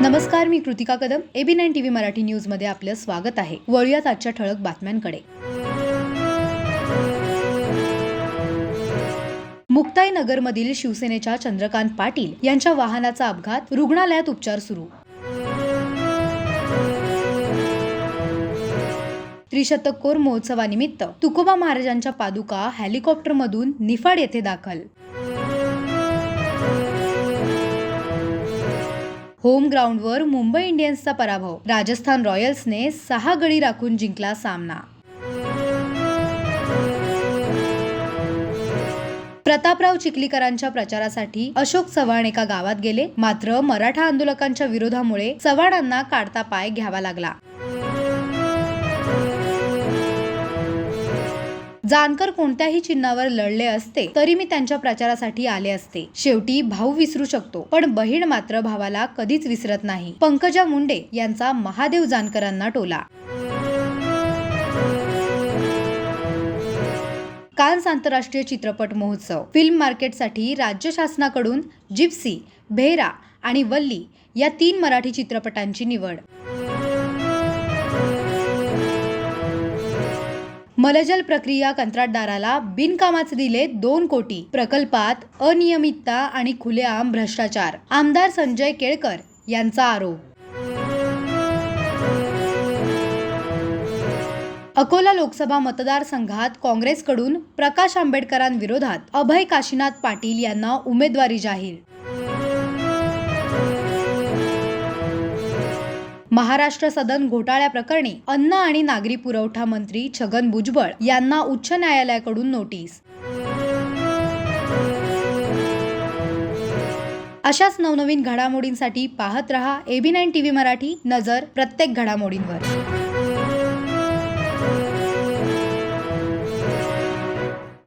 नमस्कार मी Kritika Kadam. AB nine TV Marathi न्यूजमध्ये आपलं स्वागत आहे. वळूयात आजच्या ठळक बातम्यांकडे. मुक्ताई नगरमधील शिवसेनेच्या चंद्रकांत पाटील यांच्या वाहनाचा अपघात रुग्णालयात उपचार सुरू. त्रिशतकोर महोत्सवानिमित्त तुकोबा महाराजांच्या पादुका हेलिकॉप्टरमधून निफाड येथे दाखल. होम ग्राउंडवर मुंबई इंडियन्सचा पराभव. राजस्थान रॉयल्सने सहा गडी राखून जिंकला सामना. प्रतापराव चिखलीकरांच्या प्रचारासाठी अशोक चव्हाण एका गावात गेले. मात्र मराठा आंदोलकांच्या विरोधामुळे चव्हाणांना काढता पाय घ्यावा लागला. जानकर कोणत्याही चिन्हावर लढले असते तरी मी त्यांच्या प्रचारासाठी आले असते. शेवटी भाऊ विसरू शकतो पण बहीण मात्र भावाला कधीच विसरत नाही. पंकजा मुंडे यांचा महादेव जानकरांना टोला. कान्स आंतरराष्ट्रीय चित्रपट महोत्सव. फिल्म मार्केटसाठी राज्य शासनाकडून जिप्सी भेरा आणि वल्ली या तीन मराठी चित्रपटांची निवड. मलजल प्रक्रिया कंत्राटदाराला बिनकामाचे दिले दोन कोटी. प्रकल्पात अनियमितता आणि खुलेआम भ्रष्टाचार. आमदार संजय केळकर यांचा आरोप. अकोला लोकसभा मतदारसंघात काँग्रेसकडून प्रकाश आंबेडकरांविरोधात अभय काशीनाथ पाटील यांना उमेदवारी जाहीर. महाराष्ट्र सदन घोटाळ्याप्रकरणी अन्न आणि नागरी पुरवठा मंत्री छगन भुजबळ यांना उच्च न्यायालयाकडून नोटीस. अशाच नवनवीन घडामोडींसाठी पाहत रहा एबी नाईन टीव्ही मराठी नजर प्रत्येक घडामोडींवर.